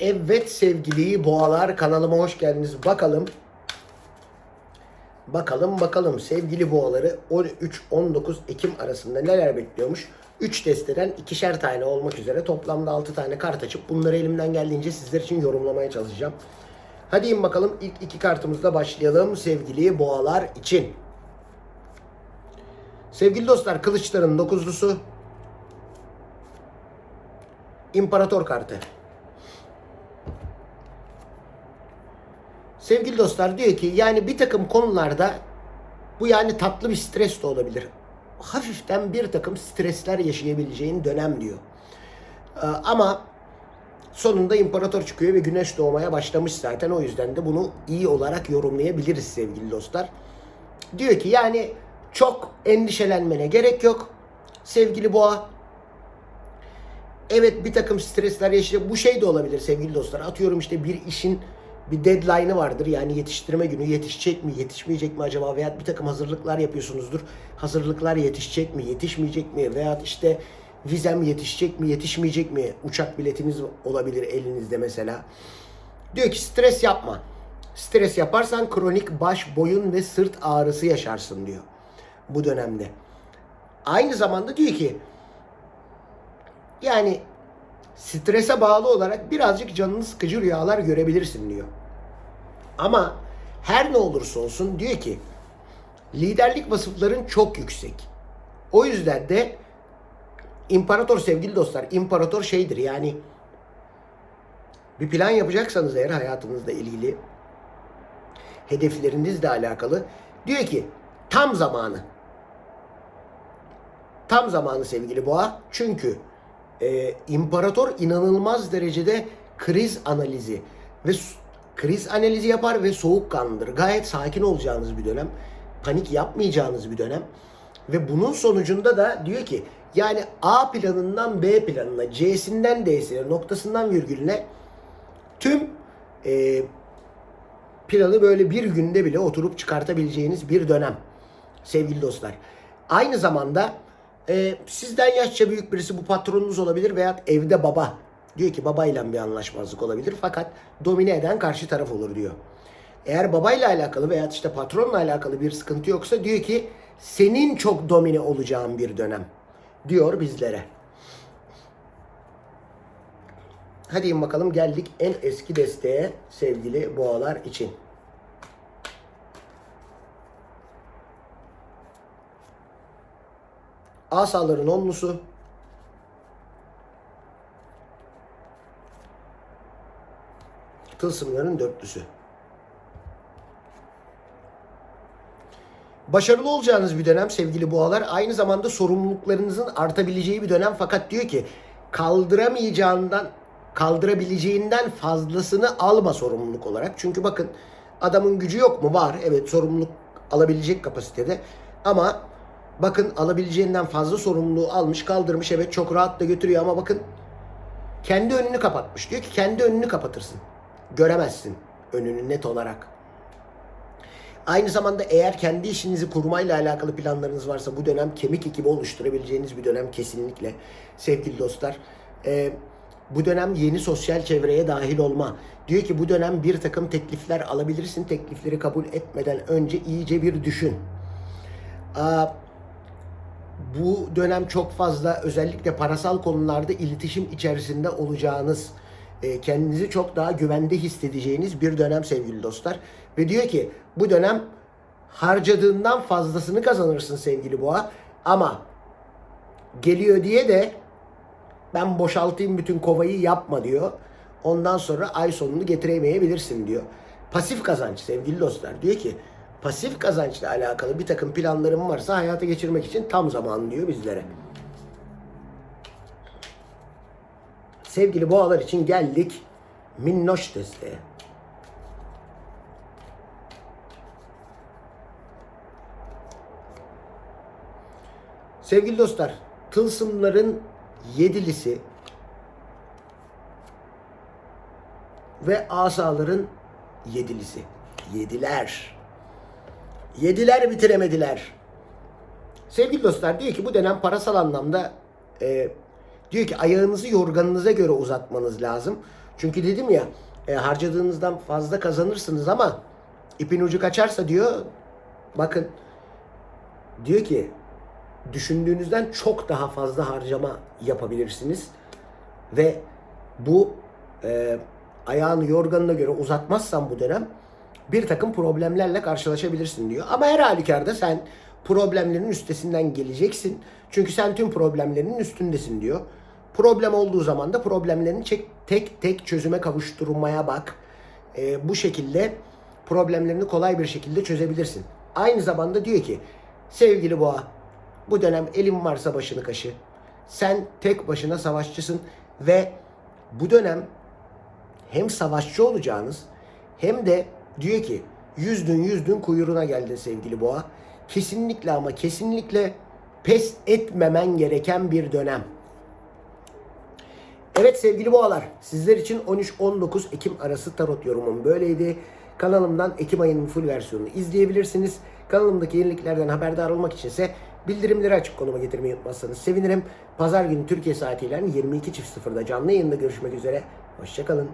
Evet sevgili boğalar kanalıma hoş geldiniz. Bakalım. Bakalım bakalım sevgili boğaları 13-19 Ekim arasında neler bekliyormuş. 3 desteden ikişer tane olmak üzere toplamda 6 tane kart açıp bunları elimden geldiğince sizler için yorumlamaya çalışacağım. Hadi in bakalım ilk iki kartımızla başlayalım sevgili boğalar için. Sevgili dostlar kılıçların dokuzlusu. İmparator kartı. Sevgili dostlar diyor ki yani bir takım konularda bu yani tatlı bir stres de olabilir. Hafiften bir takım stresler yaşayabileceğin dönem diyor. Ee, ama sonunda imparator çıkıyor ve güneş doğmaya başlamış zaten. O yüzden de bunu iyi olarak yorumlayabiliriz sevgili dostlar. Diyor ki yani çok endişelenmene gerek yok. Sevgili boğa Evet bir takım stresler yaşayacak. Bu şey de olabilir sevgili dostlar. Atıyorum işte bir işin bir deadline'ı vardır. Yani yetiştirme günü yetişecek mi, yetişmeyecek mi acaba? Veya bir takım hazırlıklar yapıyorsunuzdur. Hazırlıklar yetişecek mi, yetişmeyecek mi? Veya işte vizem yetişecek mi, yetişmeyecek mi? Uçak biletiniz olabilir elinizde mesela. Diyor ki stres yapma. Stres yaparsan kronik baş, boyun ve sırt ağrısı yaşarsın diyor. Bu dönemde. Aynı zamanda diyor ki yani strese bağlı olarak birazcık canını sıkıcı rüyalar görebilirsin diyor. Ama her ne olursa olsun diyor ki liderlik vasıfların çok yüksek. O yüzden de imparator sevgili dostlar, imparator şeydir yani bir plan yapacaksanız eğer hayatınızla ilgili hedeflerinizle alakalı diyor ki tam zamanı. Tam zamanı sevgili boğa. Çünkü e, imparator inanılmaz derecede kriz analizi ve kriz analizi yapar ve soğukkanlıdır. Gayet sakin olacağınız bir dönem. Panik yapmayacağınız bir dönem. Ve bunun sonucunda da diyor ki yani A planından B planına, C'sinden D'sine, noktasından virgülüne tüm e, planı böyle bir günde bile oturup çıkartabileceğiniz bir dönem sevgili dostlar. Aynı zamanda e, sizden yaşça büyük birisi bu patronunuz olabilir veya evde baba. Diyor ki babayla bir anlaşmazlık olabilir fakat domine eden karşı taraf olur diyor. Eğer babayla alakalı veya işte patronla alakalı bir sıkıntı yoksa diyor ki senin çok domine olacağın bir dönem diyor bizlere. Hadi bakalım geldik en eski desteğe sevgili boğalar için. Asaların onlusu. Tılsımların dörtlüsü. Başarılı olacağınız bir dönem sevgili boğalar. Aynı zamanda sorumluluklarınızın artabileceği bir dönem. Fakat diyor ki kaldıramayacağından kaldırabileceğinden fazlasını alma sorumluluk olarak. Çünkü bakın adamın gücü yok mu? Var. Evet sorumluluk alabilecek kapasitede. Ama bakın alabileceğinden fazla sorumluluğu almış kaldırmış. Evet çok rahat da götürüyor ama bakın kendi önünü kapatmış. Diyor ki kendi önünü kapatırsın. Göremezsin önünü net olarak. Aynı zamanda eğer kendi işinizi kurmayla alakalı planlarınız varsa bu dönem kemik ekibi oluşturabileceğiniz bir dönem kesinlikle sevgili dostlar. Ee, bu dönem yeni sosyal çevreye dahil olma. Diyor ki bu dönem bir takım teklifler alabilirsin. Teklifleri kabul etmeden önce iyice bir düşün. Aa, bu dönem çok fazla özellikle parasal konularda iletişim içerisinde olacağınız, e, kendinizi çok daha güvende hissedeceğiniz bir dönem sevgili dostlar. Ve diyor ki bu dönem harcadığından fazlasını kazanırsın sevgili boğa. Ama geliyor diye de ben boşaltayım bütün kovayı yapma diyor. Ondan sonra ay sonunu getiremeyebilirsin diyor. Pasif kazanç sevgili dostlar. Diyor ki pasif kazançla alakalı bir takım planlarım varsa hayata geçirmek için tam zaman diyor bizlere. Sevgili boğalar için geldik minnoş desteğe. Sevgili dostlar, tılsımların yedilisi ve asaların yedilisi. Yediler. Yediler bitiremediler. Sevgili dostlar diyor ki bu dönem parasal anlamda e, diyor ki ayağınızı yorganınıza göre uzatmanız lazım. Çünkü dedim ya e, harcadığınızdan fazla kazanırsınız ama ipin ucu kaçarsa diyor bakın diyor ki düşündüğünüzden çok daha fazla harcama yapabilirsiniz ve bu e, ayağını yorganına göre uzatmazsan bu dönem bir takım problemlerle karşılaşabilirsin diyor. Ama her halükarda sen problemlerin üstesinden geleceksin. Çünkü sen tüm problemlerin üstündesin diyor. Problem olduğu zaman da problemlerini tek tek çözüme kavuşturmaya bak. E, bu şekilde problemlerini kolay bir şekilde çözebilirsin. Aynı zamanda diyor ki sevgili boğa bu dönem elin varsa başını kaşı. Sen tek başına savaşçısın ve bu dönem hem savaşçı olacağınız hem de diyor ki yüzdün yüzdün kuyruğuna geldin sevgili boğa. Kesinlikle ama kesinlikle pes etmemen gereken bir dönem. Evet sevgili boğalar, sizler için 13-19 Ekim arası tarot yorumum böyleydi. Kanalımdan Ekim ayının full versiyonunu izleyebilirsiniz. Kanalımdaki yeniliklerden haberdar olmak için ise bildirimleri açık konuma getirmeyi unutmazsanız sevinirim. Pazar günü Türkiye saatiyle 22.00'da canlı yayında görüşmek üzere. Hoşçakalın.